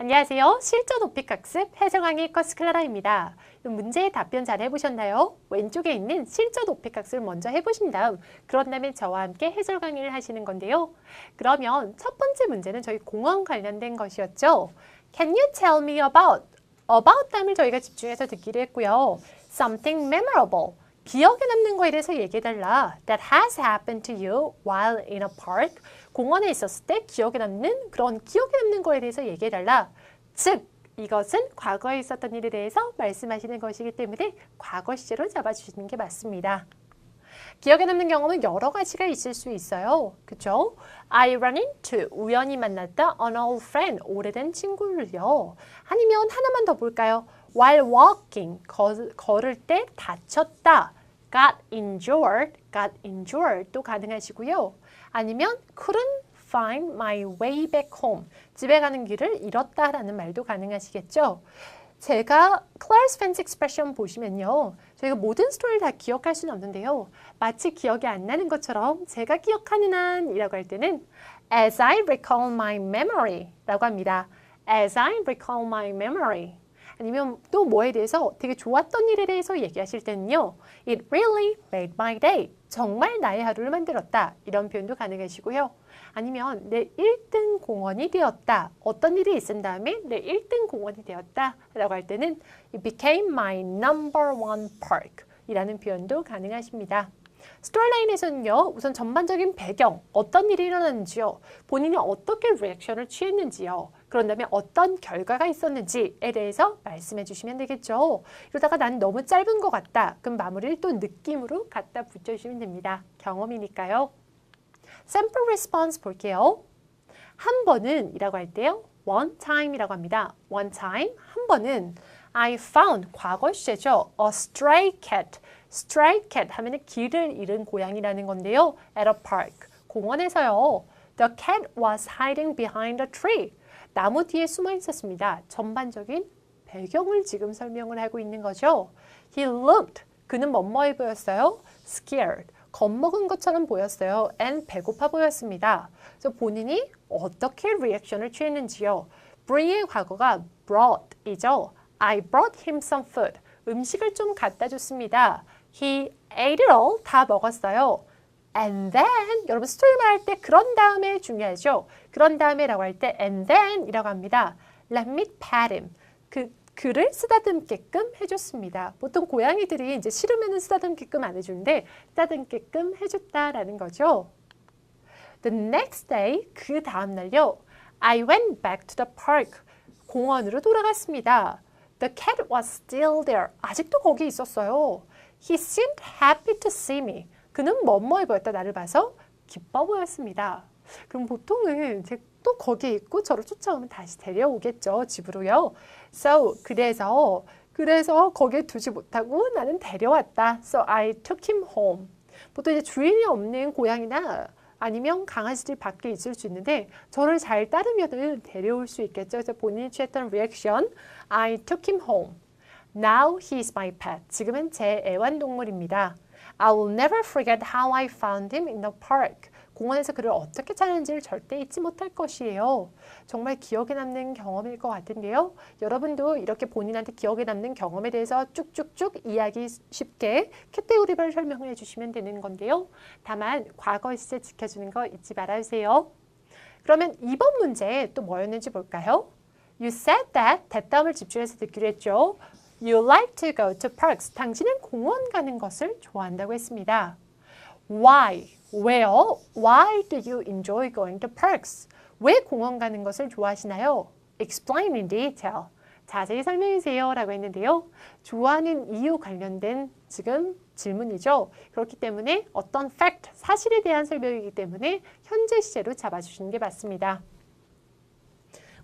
안녕하세요. 실전 오픽학습 해성왕의 커스클라라입니다. 문제의 답변 잘 해보셨나요? 왼쪽에 있는 실전 오픽학습을 먼저 해보신 다음 그런 다음에 저와 함께 해설 강의를 하시는 건데요. 그러면 첫 번째 문제는 저희 공원 관련된 것이었죠. Can you tell me about? about 다음을 저희가 집중해서 듣기로 했고요. Something memorable. 기억에 남는 거에 대해서 얘기해달라. That has happened to you while in a park. 공원에 있었을 때 기억에 남는 그런 기억에 남는 거에 대해서 얘기해달라. 즉, 이것은 과거에 있었던 일에 대해서 말씀하시는 것이기 때문에 과거 시제로 잡아주시는 게 맞습니다. 기억에 남는 경험은 여러 가지가 있을 수 있어요. 그쵸? I run into, 우연히 만났다, an old friend, 오래된 친구를요. 아니면 하나만 더 볼까요? While walking, 걸, 걸을 때 다쳤다. Got injured, got injured 또 가능하시고요. 아니면 couldn't find my way back home. 집에 가는 길을 잃었다라는 말도 가능하시겠죠. 제가 Claire's Fancy Expression 보시면요. 저희가 모든 스토리를 다 기억할 수는 없는데요. 마치 기억이 안 나는 것처럼 제가 기억하는 한 이라고 할 때는 As I recall my memory 라고 합니다. As I recall my memory. 아니면 또 뭐에 대해서 되게 좋았던 일에 대해서 얘기하실 때는요. It really made my day. 정말 나의 하루를 만들었다. 이런 표현도 가능하시고요. 아니면 내 1등 공원이 되었다. 어떤 일이 있은 다음에 내 1등 공원이 되었다. 라고 할 때는 It became my number one park. 이라는 표현도 가능하십니다. 스토리라인에서는요. 우선 전반적인 배경, 어떤 일이 일어났는지요. 본인이 어떻게 리액션을 취했는지요. 그런 다음에 어떤 결과가 있었는지에 대해서 말씀해 주시면 되겠죠. 이러다가 난 너무 짧은 것 같다. 그럼 마무리를 또 느낌으로 갖다 붙여주시면 됩니다. 경험이니까요. 샘플 리스폰스 볼게요. 한 번은 이라고 할 때요. one time이라고 합니다. one time, 한 번은 I found, 과거 시제죠. a stray cat. stray cat 하면 길을 잃은 고양이라는 건데요. at a park, 공원에서요. The cat was hiding behind a tree. 나무 뒤에 숨어 있었습니다. 전반적인 배경을 지금 설명을 하고 있는 거죠. He looked, 그는 뭐뭐해 보였어요? Scared, 겁먹은 것처럼 보였어요. and 배고파 보였습니다. 그래서 본인이 어떻게 리액션을 취했는지요. Brie의 과거가 brought이죠. I brought him some food. 음식을 좀 갖다 줬습니다. He ate it all. 다 먹었어요. And then 여러분 스토리 말할 때 그런 다음에 중요하죠. 그런 다음에라고 할 때 and then이라고 합니다. Let me pat him. 그 그를 쓰다듬게끔 해줬습니다. 보통 고양이들이 이제 싫으면 쓰다듬게끔 안 해주는데 쓰다듬게끔 해줬다라는 거죠. The next day 그 다음 날요. I went back to the park. 공원으로 돌아갔습니다. The cat was still there. 아직도 거기 있었어요. He seemed happy to see me. 그는 뭐뭐해 보였다 나를 봐서 기뻐 보였습니다. 그럼 보통은 또 거기에 있고 저를 쫓아오면 다시 데려오겠죠 집으로요. So 그래서 그래서 거기에 두지 못하고 나는 데려왔다. So I took him home. 보통 이제 주인이 없는 고양이나 아니면 강아지들 밖에 있을 수 있는데 저를 잘 따르면 데려올 수 있겠죠. 그래서 본인이 취했던 리액션 I took him home. Now he's my pet. 지금은 제 애완동물입니다. I will never forget how I found him in the park. 공원에서 그를 어떻게 찾는지를 절대 잊지 못할 것이에요. 정말 기억에 남는 경험일 것 같은데요. 여러분도 이렇게 본인한테 기억에 남는 경험에 대해서 쭉쭉쭉 이야기 쉽게 캐테고리별 설명을 해주시면 되는 건데요. 다만 과거 시제 지켜주는 거 잊지 말아주세요. 그러면 이번 문제 또 뭐였는지 볼까요? You said that 대다음을 집중해서 듣기로 했죠. You like to go to parks. 당신은 공원 가는 것을 좋아한다고 했습니다. Why? 왜요? Why do you enjoy going to parks? 왜 공원 가는 것을 좋아하시나요? Explain in detail. 자세히 설명해 주세요 라고 했는데요. 좋아하는 이유 관련된 지금 질문이죠. 그렇기 때문에 어떤 fact, 사실에 대한 설명이기 때문에 현재 시제로 잡아주시는 게 맞습니다.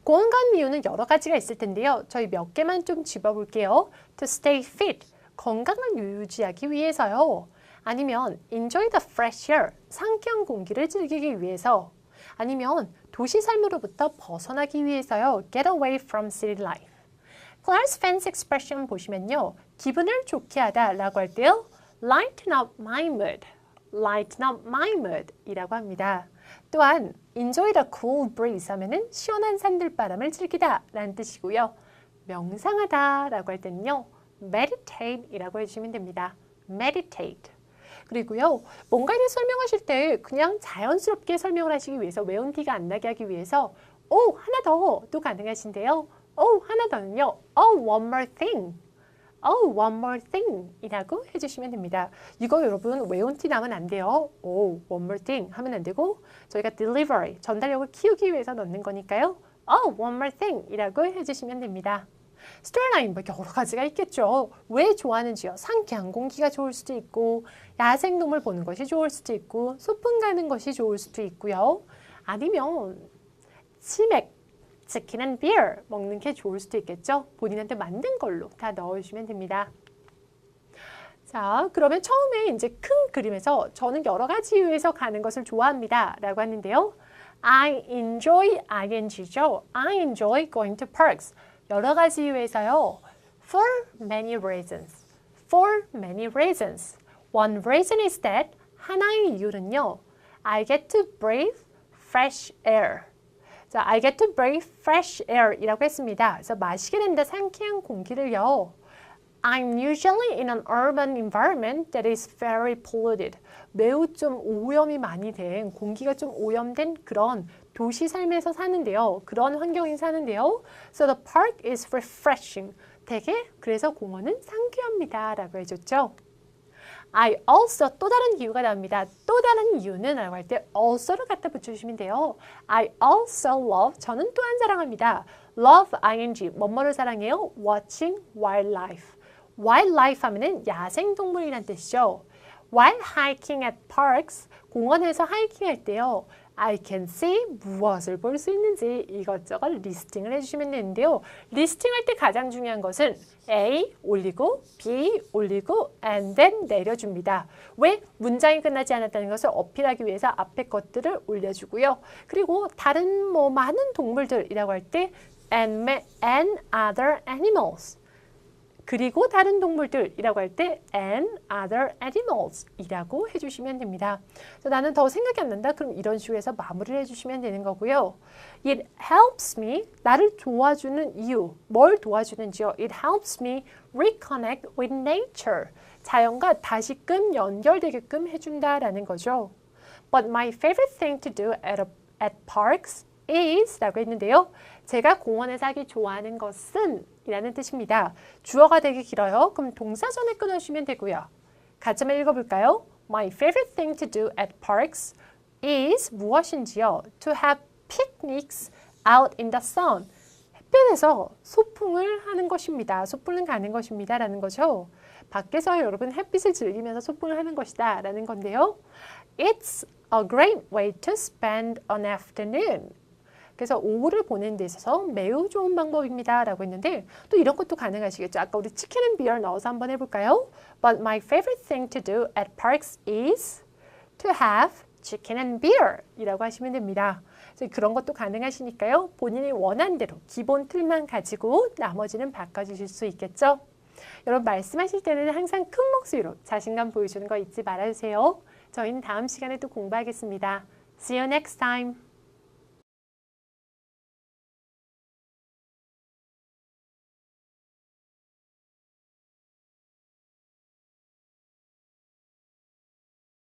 가는 이유는 여러 가지가 있을 텐데요. 저희 몇 개만 좀 집어볼게요. To stay fit, 건강을 유지하기 위해서요. 아니면 enjoy the fresh air, 상쾌한 공기를 즐기기 위해서. 아니면 도시 삶으로부터 벗어나기 위해서요. Get away from city life. Claire's fancy expression 보시면요. 기분을 좋게 하다 라고 할 때요. lighten up my mood, lighten up my mood 이라고 합니다. 또한 enjoy the cool breeze 하면은 시원한 산들바람을 즐기다 라는 뜻이고요. 명상하다 라고 할 때는요. meditate 이라고 해주시면 됩니다. meditate. 그리고요. 뭔가를 설명하실 때 그냥 자연스럽게 설명을 하시기 위해서 외운 티가 안 나게 하기 위해서 오 하나 더도 가능하신데요. 오 하나 더는요. Oh one more thing. Oh one more thing 이라고 해주시면 됩니다. 이거 여러분 외운 티 나면 안 돼요. Oh one more thing 하면 안 되고 저희가 delivery 전달력을 키우기 위해서 넣는 거니까요. Oh one more thing 이라고 해주시면 됩니다. 스토리라인 뭐 여러 가지가 있겠죠. 왜 좋아하는지요? 상쾌한 공기가 좋을 수도 있고 야생동물 보는 것이 좋을 수도 있고 소풍 가는 것이 좋을 수도 있고요. 아니면 치맥, 치킨 앤 비어 먹는 게 좋을 수도 있겠죠. 본인한테 맞는 걸로 다 넣어주시면 됩니다. 자, 그러면 처음에 이제 큰 그림에서 저는 여러 가지 이유에서 가는 것을 좋아합니다. 라고 하는데요. I enjoy ing죠. I enjoy going to parks. 여러 가지 이유에서요. For many reasons. For many reasons. One reason is that 하나의 이유는요. I get to breathe fresh air. 자, I get to breathe fresh air 이라고 했습니다. 그래서 마시게 된다 상쾌한 공기를요. I'm usually in an urban environment that is very polluted. 매우 좀 오염이 많이 된 공기가 좀 오염된 그런 도시 삶에서 사는데요. 그런 환경에 사는데요. So the park is refreshing. 되게 그래서 공원은 상쾌합니다. 라고 해줬죠. I also 또 다른 이유가 나옵니다. 또 다른 이유는 라고 할 때 also를 갖다 붙여주시면 돼요. I also love 저는 또한 사랑합니다. love ing 뭐뭐를 사랑해요? watching wildlife. wildlife 하면은 야생동물이란 뜻이죠. While hiking at parks 공원에서 하이킹 할 때요. I can see 무엇을 볼 수 있는지 이것저것 리스팅을 해주시면 되는데요. 리스팅할 때 가장 중요한 것은 A 올리고 B 올리고 and then 내려줍니다. 왜? 문장이 끝나지 않았다는 것을 어필하기 위해서 앞에 것들을 올려주고요. 그리고 다른 뭐 많은 동물들이라고 할 때 and, and other animals 그리고 다른 동물들이라고 할 때 and other animals 이라고 해주시면 됩니다. 나는 더 생각이 안 난다. 그럼 이런 식으로 해서 마무리를 해주시면 되는 거고요. It helps me 나를 도와주는 이유 뭘 도와주는지요? It helps me reconnect with nature 자연과 다시금 연결되게끔 해준다라는 거죠. But my favorite thing to do at, a, at parks is 라고 했는데요. 제가 공원에서 하기 좋아하는 것은 이라는 뜻입니다. 주어가 되게 길어요. 그럼 동사 전에 끊어주시면 되고요. 같이 한번 읽어볼까요? My favorite thing to do at parks is 무엇인지요? To have picnics out in the sun. 햇볕에서 소풍을 하는 것입니다. 소풍을 가는 것입니다. 라는 거죠. 밖에서 여러분 햇빛을 즐기면서 소풍을 하는 것이다. 라는 건데요. It's a great way to spend an afternoon. 그래서 오후를 보내는 데 있어서 매우 좋은 방법입니다. 라고 했는데 또 이런 것도 가능하시겠죠. 아까 우리 치킨 앤 비어 넣어서 한번 해볼까요? But my favorite thing to do at parks is to have chicken and beer 이라고 하시면 됩니다. 그런 것도 가능하시니까요. 본인이 원하는 대로 기본 틀만 가지고 나머지는 바꿔주실 수 있겠죠. 여러분 말씀하실 때는 항상 큰 목소리로 자신감 보여주는 거 잊지 말아주세요. 저희는 다음 시간에 또 공부하겠습니다. See you next time.